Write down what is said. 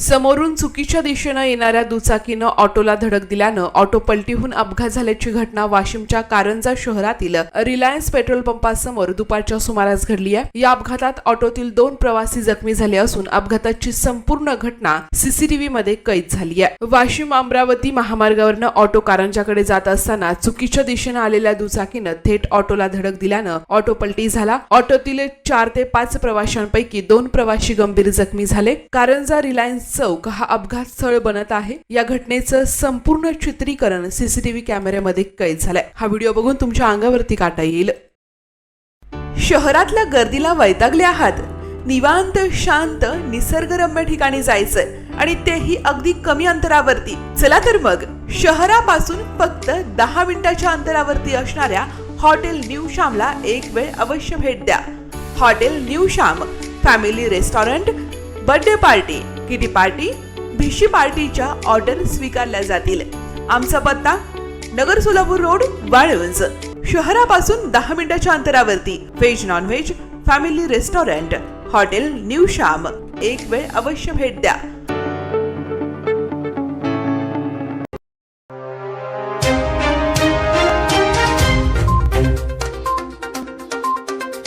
समोरून चुकीच्या दिशेनं येणाऱ्या दुचाकीनं ऑटोला धडक दिल्यानं ऑटो पलटीहून अपघात झाल्याची घटना वाशिमच्या कारंजा शहरातील रिलायन्स पेट्रोल पंपासमोर दुपारच्या सुमारास घडली आहे. या अपघातात ऑटोतील दोन प्रवासी जखमी झाले असून अपघाताची संपूर्ण घटना सीसीटीव्ही मध्ये कैद झाली आहे. वाशिम अमरावती महामार्गावरनं ऑटो कारंजाकडे जात असताना चुकीच्या दिशेनं आलेल्या दुचाकीनं थेट ऑटोला धडक दिल्यानं ऑटो पलटी झाला. ऑटोतील चार ते पाच प्रवाशांपैकी दोन प्रवाशी गंभीर जखमी झाले. कारंजा रिलायन्स चौक हा अपघात स्थळ बनत आहे. या घटनेचं संपूर्ण चित्रीकरण सीसीटीव्ही कॅमेऱ्यामध्ये कैद झालंय. हा व्हिडिओ बघून तुमच्या अंगावरती काटा येईल. शहरातल्या गर्दीला वैतागले आहात. निवांत शांत निसर्गरम्य ठिकाणी जायचंय आणि तेही अगदी कमी अंतरावरती. चला तर मग शहरापासून फक्त दहा मिनिटाच्या अंतरावरती असणाऱ्या हॉटेल न्यू श्यामला एक वेळ अवश्य भेट द्या. Hotel new Shyam family restaurant birthday party. किती पार्टी? भिशी पार्टीच्या ऑर्डर स्वीकारल्या जातील. आमचा पत्ता नगर सोलापूर रोड वाळवंज. शहरापासून दहा मिनिटाच्या अंतरावरती. Veg non veg family restaurant hotel new Shyam. एक वेळ अवश्य भेट द्या.